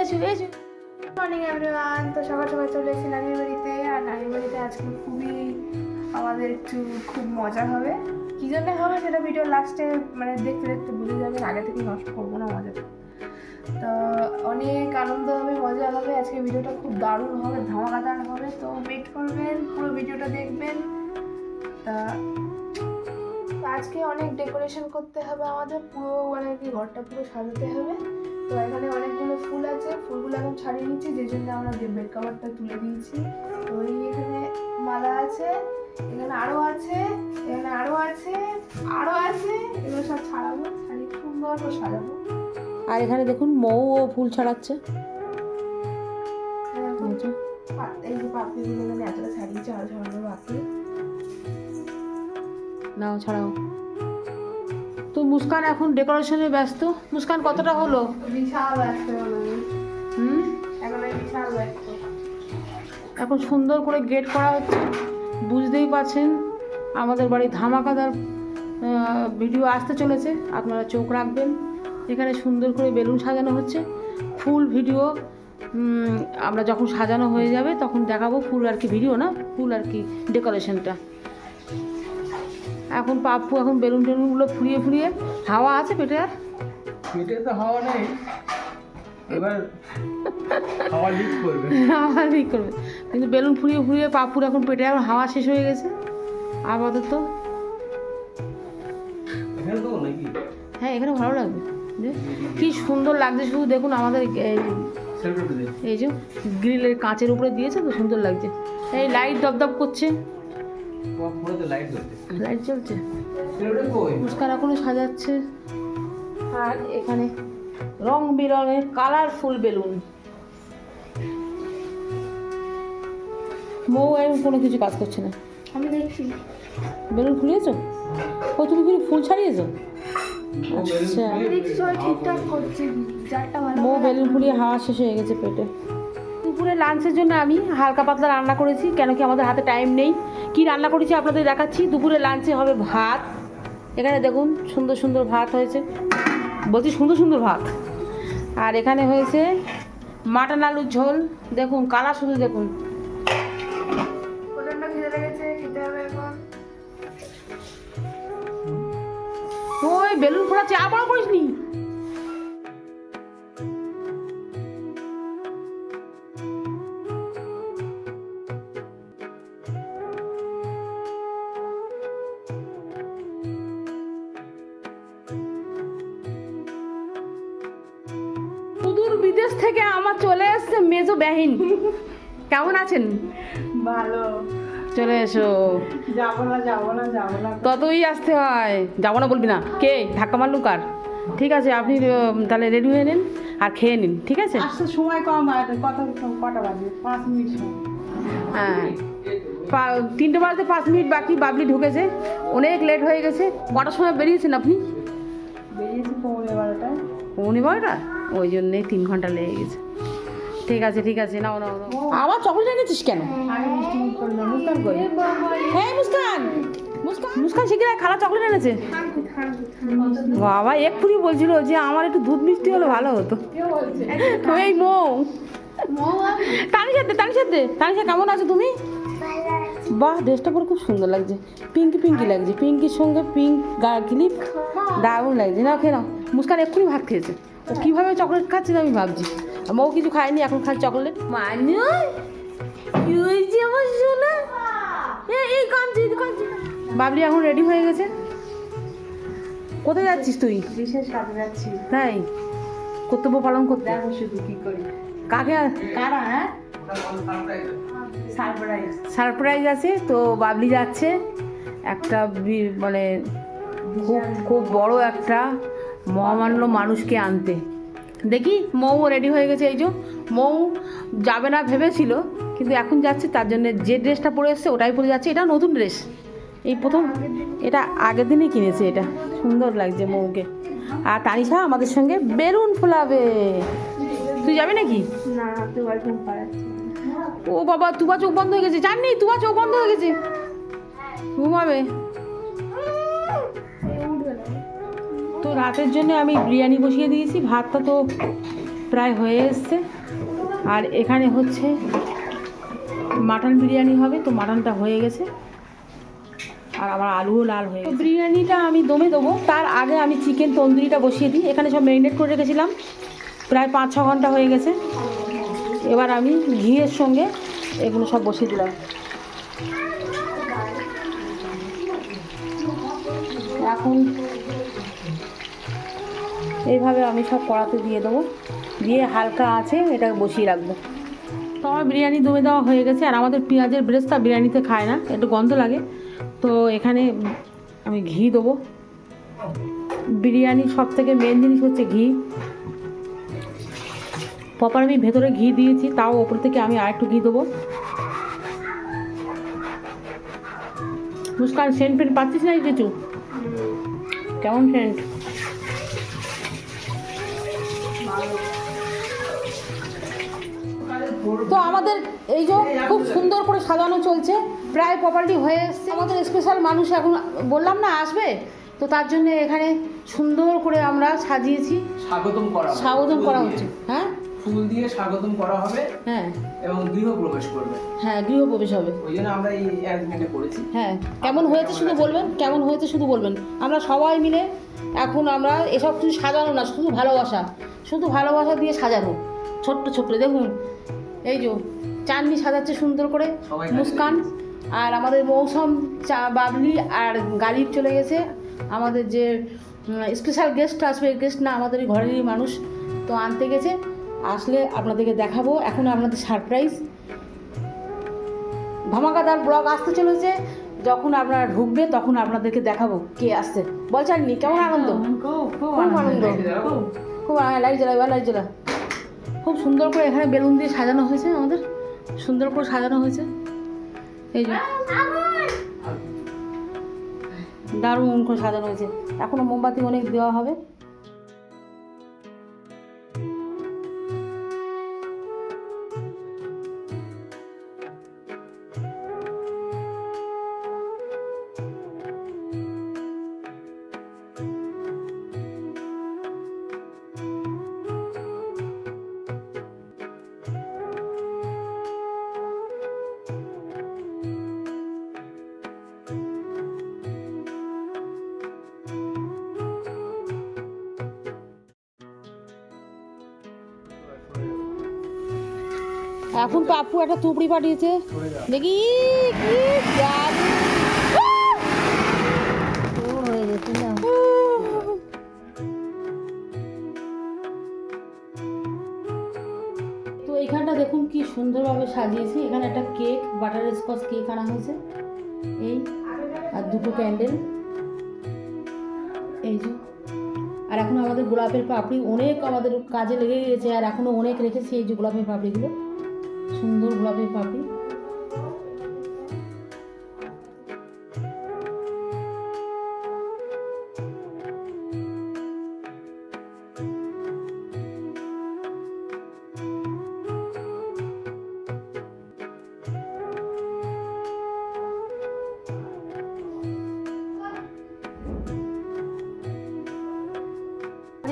এসো এসো morning everyone তো সকাল চলে এসেছি নানির বাড়িতে, আর নানির বাড়িতে আজকে খুবই আমাদের একটু খুব মজা হবে। কী জন্য হবে সেটা ভিডিও লাস্টে মানে দেখতে দেখতে বুঝে যাবেন আগে থেকে নষ্ট করব না মজাটা। তো অনেক আনন্দ হবে, মজা হবে, আজকে ভিডিওটা খুব দারুণ হবে, ধামাকাদার হবে। তো ওয়েট করবেন, পুরো ভিডিওটা দেখবেন। তো আজকে অনেক ডেকোরেশন করতে হবে আমাদের পুরো মানে কি ঘরটা পুরো সাজাতে হবে। তো এখানে অনেকগুলো ফুল আছে ফুলগুলো এখন ছাড়িয়ে নিচ্ছি যে জন্য আমরা যে বেড কাভারটা তুলে দিয়েছি। তো এই এখানে মালা আছে এখানে আরও আছে এখানে আরও আছে আরও আছে এগুলো সব ছাড়াবো ছাড়িয়ে সুন্দর করে সাজাবো। আর এখানে দেখুন মৌ ও ফুল ছাড়াচ্ছে। এই যে। পাপড়িগুলো এখানে এতটা ছাড়িয়েছে আরও ছাড়ানো বাকি নাও ছাড়াও। তো মুস্কান এখন ডেকোরেশনে ব্যস্ত? মুস্কান কতটা হলো? এখন সুন্দর করে গেট করা হচ্ছে। বুঝতেই পারছেন আমাদের বাড়ি ধামাকাদার ভিডিও আসতে চলেছে। আপনারা চোখ রাখবেন। এখানে সুন্দর করে বেলুন সাজানো হচ্ছে। ফুল ভিডিও আমরা যখন সাজানো হয়ে যাবে তখন দেখাবো। ফুল আর কি ভিডিও না? ফুল আর কি ডেকোরেশনটা এখন পাপ্পু এখন বেলুন টেলুনগুলো ফুরিয়ে ফুরিয়ে হাওয়া আছে পেটে আর? পেটে তো হাওয়া নেই। এবার হাওয়া লিক করবে। হাওয়া ঠিক করবে। কিন্তু বেলুন ফুরিয়ে ফুরিয়ে পাপ্পুর এখন পেটে এখন হাওয়া শেষ হয়ে গেছে। আপাতত। হ্যাঁ এখানে ভালো লাগবে। কি সুন্দর লাগছে শুধু দেখুন আমাদের এই যে গ্রিলের কাঁচের উপরে দিয়েছে তো সুন্দর লাগছে। এই লাইট দপদপ করছে। লাইট জ্বলছে? মুস্কান এখনও সাজাচ্ছে। আর এখানে রং বেরঙের কালারফুল বেলুন মৌ এখন কোনো কিছু কাজ করছে না। আমি দেখছি। বেলুন খুলিয়েছো? ও তুমি কি ফুল ছাড়িয়েছো? আচ্ছা। মৌ বেলুন ফুলিয়ে হাওয়া শেষ হয়ে গেছে পেটে। দুপুরে লাঞ্চের জন্য আমি হালকা পাতলা রান্না করেছি কেন কি আমাদের হাতে টাইম নেই। কি রান্না করেছি আপনাদের দেখাচ্ছি। দুপুরে লাঞ্চে হবে ভাত। এখানে দেখুন সুন্দর সুন্দর ভাত হয়েছে। বলছি সুন্দর সুন্দর ভাত। আর এখানে হয়েছে মাটন আলুর ঝোল। দেখুন কালার শুধু দেখুন। ওই বেলুন ফোড়াচ্ছে আবার করিস সুদূর বিদেশ থেকে আমার চলে এসছে মেজো বেহিন। কেমন আছেন? ভালো। চলে এসো। যাব না যাব না যাব না। ততই আসতে হয়। যাব না বলবি না। কে? ধাক্কা মারলু কার? ঠিক আছে আপনি তাহলে রেডি হয়ে নিন আর খেয়ে নিন ঠিক আছে? আসতে সময় কম আর কত কটা বাজে? পাঁচ মিনিট হ্যাঁ। তিনটে বাজতে পাঁচ মিনিট বাকি বাবলি ঢুকেছে। অনেক লেট হয়ে গেছে। কটার সময় বেরিয়েছেন আপনি? বেরিয়েছি পৌনে বারোটায় পৌনে বারোটা ওই জন্যে তিন ঘণ্টা লেগে গেছে। ঠিক আছে ঠিক আছে, নাও নাও আবার চকলেট এনেছিস কেন? হ্যাঁ মুস্কান। মুস্কান? শিখিরা খালা চকলেট এনেছে। বাবা, এক্ষুনি বলছিল যে আমার একটু দুধ মিষ্টি হলে ভালো হতো। এই মৌ। তানিশার দে তানিশার দে। তানিশা, কেমন আছো তুমি? বাহ, ড্রেসটা পরে খুব সুন্দর লাগছে। পিঙ্কি পিঙ্কি লাগছে। পিঙ্কির সঙ্গে পিঙ্ক গা ক্লিপ দারুণ লাগছে। না খেয়ে নাও। মুস্কান এক্ষুনি ভাত খেয়েছে। কীভাবে চকলেট খাচ্ছে আমি ভাবছি? মৌ কিছু খায়নি এখন খাচ্ছে চকলেট মানু বাবলি এখন রেডি হয়ে গেছে? কোথায় যাচ্ছিস তুই? বিশেষ কাজে যাচ্ছি। তাই? কর্তব্য পালন করতে। দেখো শুধু কি করি। কাকে কারা হ্যাঁ? সারপ্রাইজ সারপ্রাইজ আছে তো বাবলি যাচ্ছে। একটা মানে খুব খুব বড় একটা মহামান্য মানুষকে আনতে। দেখি মৌ রেডি হয়ে গেছে এই যে। মৌ যাবে না ভেবেছিল কিন্তু এখন যাচ্ছে তার জন্য যে ড্রেসটা পরে এসছে ওটাই পরে যাচ্ছে। এটা নতুন ড্রেস। এই প্রথম এটা আগের দিনই কিনেছে এটা। সুন্দর লাগছে মৌকে। আর তানিশা আমাদের সঙ্গে বেলুন ফোলাবে। তুই যাবি নাকি? ও বাবা তুবা চোখ বন্ধ হয়ে গেছে। জাননি তুবা চোখ বন্ধ হয়ে গেছে। ঘুমাবে। তো রাতের জন্য আমি বিরিয়ানি বসিয়ে দিয়েছি, ভাতটা তো প্রায় হয়ে এসছে। আর এখানে হচ্ছে মাটন বিরিয়ানি হবে, তো মাটনটা হয়ে গেছে। আর আমার আলুও লাল হয়ে গেছে। বিরিয়ানিটা আমি দমে দেবো, তার আগে আমি চিকেন তন্দুরিটা বসিয়ে দিই। এখানে সব ম্যারিনেট করে রেখেছিলাম, প্রায় পাঁচ ছ ঘণ্টা হয়ে গেছে। এবার আমি ঘিয়ের সঙ্গে এগুলো সব বসিয়ে দিলাম। এখন এইভাবে আমি সব কড়াতে দিয়ে দেবো। দিয়ে হালকা আছে এটা বসিয়ে রাখব। তো আমার বিরিয়ানি দমে দেওয়া হয়ে গেছে আর আমাদের পেঁয়াজের ব্রেস্তা বিরিয়ানিতে খায় না একটু গন্ধ লাগে। তো এখানে আমি ঘি দেবো। বিরিয়ানির সব থেকে মেন জিনিস হচ্ছে ঘি। প্রপার আমি ভেতরে ঘি দিয়েছি তাও ওপর থেকে আমি আরেকটু ঘি দেবো। মুস্কান সেন্ট ফেন্ট পাচ্ছিস না কিছু? কেমন সেন্ট? তো আমাদের এই যে খুব সুন্দর করে সাজানো চলছে প্রায় প্রপার্টি হয়ে এসছে। আমাদের স্পেশাল মানুষ এখন বললাম না আসবে? তো তার জন্য এখানে সুন্দর করে আমরা সাজিয়েছি। স্বাগতম করা স্বাগতম করা হচ্ছে। হ্যাঁ? ফুল দিয়ে স্বাগতম করা হবে হ্যাঁ। এবং গৃহ প্রবেশ করবে। হ্যাঁ গৃহপ্রবেশ হবে। ওই জন্য আমরা এই অ্যারেঞ্জমেন্টে করেছি। হ্যাঁ কেমন হয়েছে শুধু বলবেন? কেমন হয়েছে শুধু বলবেন? আমরা সবাই মিলে এখন আমরা এসব কিছু সাজানো না শুধু ভালোবাসা। শুধু ভালোবাসা দিয়ে সাজানো। ছোট্ট ছোট্ট দেখুন এই যে চাননি সাজাচ্ছে সুন্দর করে মুস্কান আর আমাদের মৌসুম চা বাবলি আর গালিব চলে গেছে। আমাদের যে স্পেশাল গেস্ট আসবে গেস্ট না আমাদের ঘরেরই মানুষ তো আনতে গেছে। আসলে আপনাদেরকে দেখাবো এখন আপনাদের সারপ্রাইজ ধামাকাদার ব্লগ আসতে চলেছে যখন আপনারা ঢুকবে তখন আপনাদেরকে দেখাবো কে আসছে। বলছেননি কেমন আনন্দ? খুব আনন্দ। খুব লাইট জ্বালা লাইট জ্বালা খুব সুন্দর করে এখানে বেলুন দিয়ে সাজানো হয়েছে আমাদের। সুন্দর করে সাজানো হয়েছে। এই যে। দারুণ করে সাজানো হয়েছে। এখনও মোমবাতি অনেক দেওয়া হবে। এখন আপু একটা তুপড়ি পাঠিয়েছে। দেখি, কি হয়ে গেছে না তো এইখানটা দেখুন কি সুন্দরভাবে সাজিয়েছি। এখানে একটা কেক, বাটার স্কচ কেক আনা হয়েছে। এই, আর দুটো ক্যান্ডেল। এই যে। আর এখন আমাদের গোলাপের পাপড়ি অনেক আমাদের কাজে লেগে গেছে, আর এখনও অনেক রেখেছি এই যে গোলাপের পাপড়িগুলো। সুন্দর গোলাপের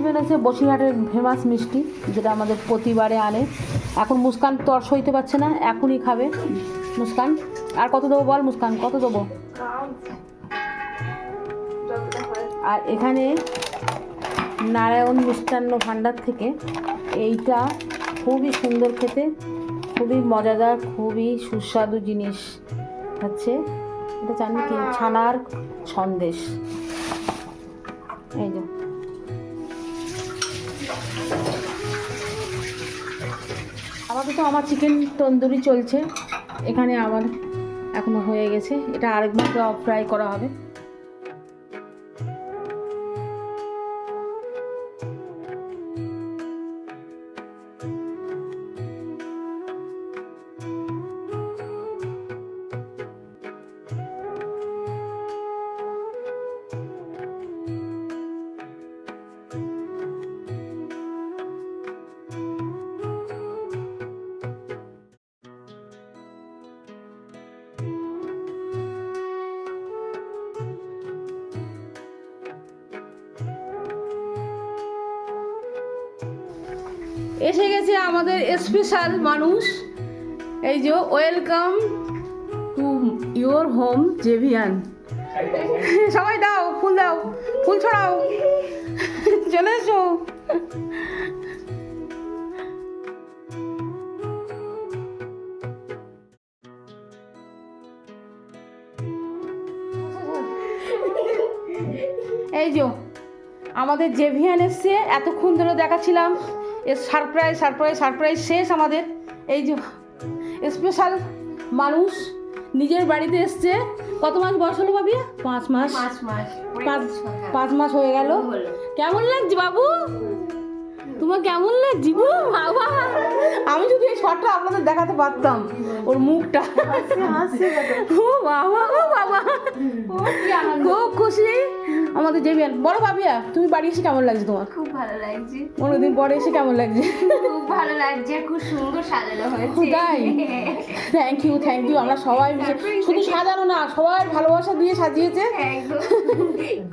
দিবেন হচ্ছে বসিরহাটের ফেমাস মিষ্টি, যেটা আমাদের প্রতিবারে আনে। এখন মুস্কান তর সইতে পারছে না, এখনই খাবে। মুস্কান, আর কত দেবো বল মুস্কান, কত দেবো? আর এখানে নারায়ণ মিষ্টান্ন ভাণ্ডার থেকে এইটা খুবই সুন্দর খেতে, খুবই মজাদার, খুবই সুস্বাদু জিনিস হচ্ছে। এটা জানি কি, ছানার সন্দেশ। এই যে। আপাতত আমার চিকেন তন্দুরি চলছে। এখানে আমার এখনও হয়ে গেছে। এটা আরেকবার ফ্রাই করা হবে। এসে গেছে আমাদের স্পেশাল মানুষ। এই যে ওয়েলকাম টু ইয়োর হোম জেভিয়ান সবাই দাও, ফুল দাও, ফুল ছড়াও। চলে এসো। এই যে, আমাদের জেভিয়ান এসছে, এতক্ষণ ধরে দেখাচ্ছিলাম। এর সারপ্রাইজ সারপ্রাইজ সারপ্রাইজ শেষ আমাদের। এই যে স্পেশাল মানুষ নিজের বাড়িতে এসছে। কত মাস বয়স হলো ভাবি? পাঁচ মাস। পাঁচ মাস। পাঁচ মাস। হয়ে গেল। কেমন লাগছে বাবু? তোমার কেমন লাগছে বাবা? আমি যদি এই শটটা আপনাদের দেখাতে পারতাম ওর মুখটা। ও বাবা ও বাবা। খুব খুশি। আমাদের জেবিয়ান বড় ভাবিয়া তুমি বাড়ি এসে কেমন লাগছে তোমার? খুব ভালো লাগছে। অনেকদিন পরে এসে কেমন লাগছে? খুব ভালো লাগছে খুব সুন্দর সাজানো হয়েছে। তাই? থ্যাংক ইউ থ্যাংক ইউ আমরা সবাই মিলে শুধু সাজানো না সবাই ভালোবাসা দিয়ে সাজিয়েছে। একদম।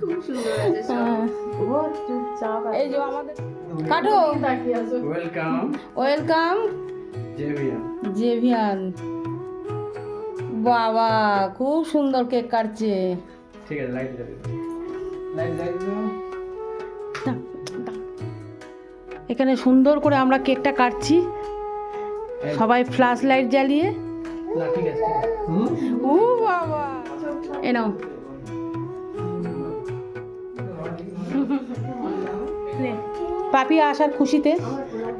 খুব সুন্দর আছে সব। হ্যাঁ। এই যে আমাদের কাটো। ওয়েলকাম ওয়েলকাম জেভিয়ান জেভিয়ান বাবা খুব সুন্দর কেক কাটছে। ঠিক আছে লাইট এখানে সুন্দর করে আমরা কেকটা কাটছি। সবাই ফ্ল্যাশ লাইট জ্বালিয়ে। ও বাবা। এ নাও। পাপি আসার খুশিতে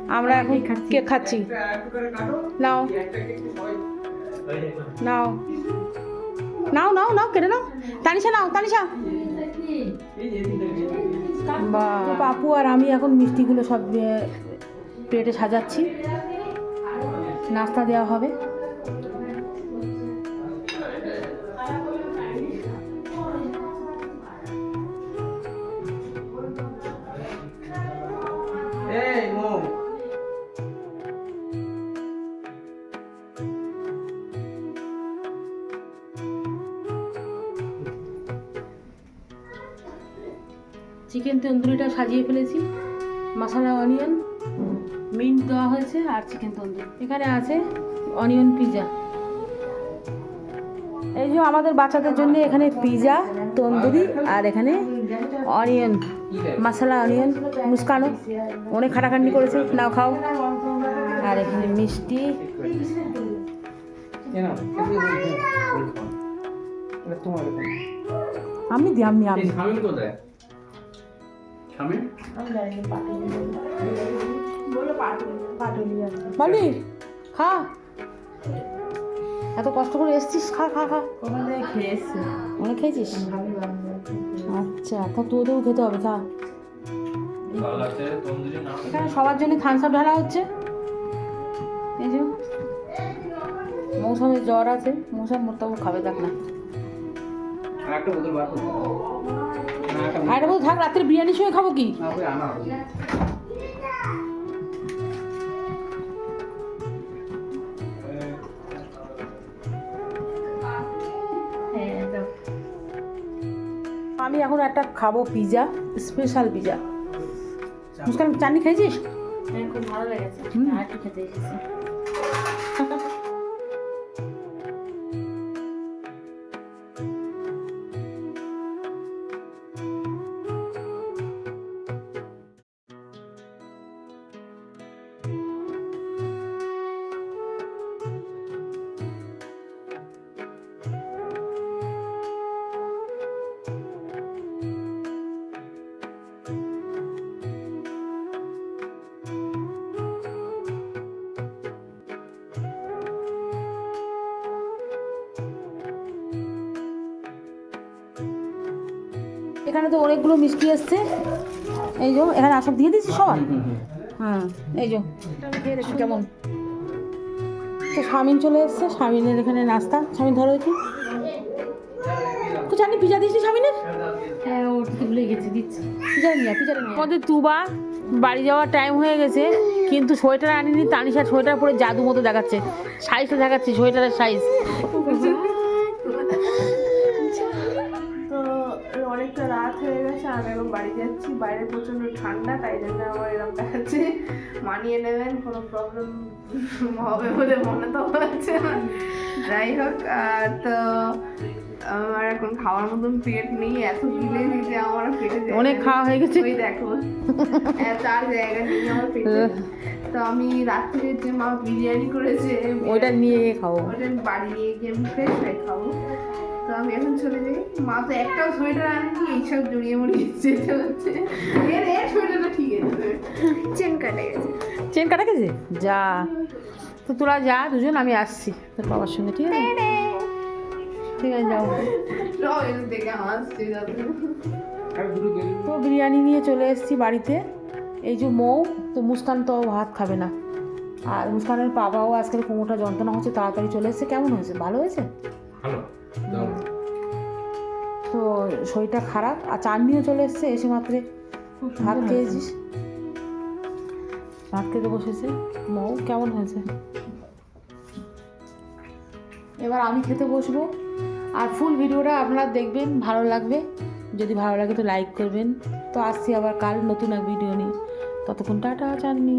আমরা এখন কেক খাচ্ছি। নাও। নাও। নাও নাও নাও কেটে নাও। তানিশা নাও তানিশা। বা পাপু আর আমি এখন মিষ্টিগুলো সব প্লেটে সাজাচ্ছি। নাস্তা দেওয়া হবে। চিকেন তন্দুরিটা সাজিয়ে ফেলেছি, মশলা অনিয়ন মিন্ট দেওয়া হয়েছে আর চিকেন তন্দুরি। এখানে আছে অনিয়ন পিজা এই যে আমাদের বাচ্চাদের জন্য এখানে পিজা তন্দুরি আর এখানে অনিয়ন মশলা অনিয়ন মুস্কানো। অনেক খাটাখাটনি করেছে, নাও খাও। আর এখানে মিষ্টি। আমি দি আমি বলি খা। এত কষ্ট করে এসছিস খা খা খা। অনেক খেয়েছিস? আচ্ছা তা তোদেরও খেতে হবে খা। এখানে সবার জন্য থামস আপ ঢালা হচ্ছে। এই যে। মৌসুমের জ্বর আছে মৌসুম মোটাবু খাবে দেখ না। একটা বোতল বার আর বলতে থাক রাত্রে বিরিয়ানির সঙ্গে খাব কি? না ওই আনা হবে। আমি এখন একটা খাব পিজা স্পেশাল পিজা। মুস্কান চাটনি খেয়েছিস খুব ভালো লেগেছে। আর খেতে এখানে তো অনেকগুলো মিষ্টি এসছে এই যে এখানে আসব দিয়ে দিচ্ছি সবার? হ্যাঁ এই যে কেমন? তো স্বামীন চলে এসছে স্বামীনের এখানে নাস্তা। স্বামীন ধরো দেখি তো জানি পিজা দিয়েছি স্বামীনের হ্যাঁ ওটা ভুলে গেছি দিচ্ছি। পিজা নিয়ে পিজা নিয়ে আমাদের তুবা বাড়ি যাওয়ার টাইম হয়ে গেছে কিন্তু সোয়েটার আনিনি তানিশা সোয়েটার পরে জাদু মতো দেখাচ্ছে সাইজটা দেখাচ্ছে সোয়েটারের সাইজ আমি এখন বাড়ি যাচ্ছি বাইরে প্রচণ্ড ঠান্ডা তাই জন্য আমার এরকম দেখাচ্ছে। মানিয়ে নেবেন কোনো প্রবলেম হবে বলে মনে তো হচ্ছে না। যাই হোক তো আমার এখন খাওয়ার মতন পেট নেই এত গিলে দিতে আমার পেটে অনেক খাওয়া হয়ে গেছে। ওই দেখো আর জায়গা নেই আমার পেটে তো আমি রাত্রে যে মা বিরিয়ানি করেছে ওইটা নিয়ে খাব। ওটা বাড়ি নিয়ে গিয়ে আমি ফ্রেশ হয়ে খাব। তো আমি এখন চলে যাই। মা তো একটাও সোয়েটার আনেনি এইসব জড়িয়ে মরিয়ে যেতে হচ্ছে। এর এর সোয়েটারটা ঠিক আছে চেন কাটে গেছে। চেন কাটা গেছে? যা। তো তোরা যা দুজন আমি আসছি। তোর বাবার সঙ্গে ঠিক আছে? ঠিক আছে যাও। তো বিরিয়ানি নিয়ে চলে এসেছি বাড়িতে। এই যে মৌ তো মুস্কান তো ভাত খাবে না। আর মুস্কানের বাবাও আজকের কোমোটা যন্ত্রণা হচ্ছে তাড়াতাড়ি চলে এসেছে। কেমন হয়েছে? ভালো হয়েছে? ভালো। তো শরীরটা খারাপ, আর চাটনিও চলে এসছে, এসে মাত্রে ভাত খেয়েছিস? ভাত খেতে বসেছে। মৌ কেমন হয়েছে? এবার আমি খেতে বসবো। আর ফুল ভিডিওটা আপনারা দেখবেন, ভালো লাগবে। যদি ভালো লাগে তো লাইক করবেন। তো আসছি আবার কাল নতুন এক ভিডিও নিয়ে। ততক্ষণ টাটা চাননি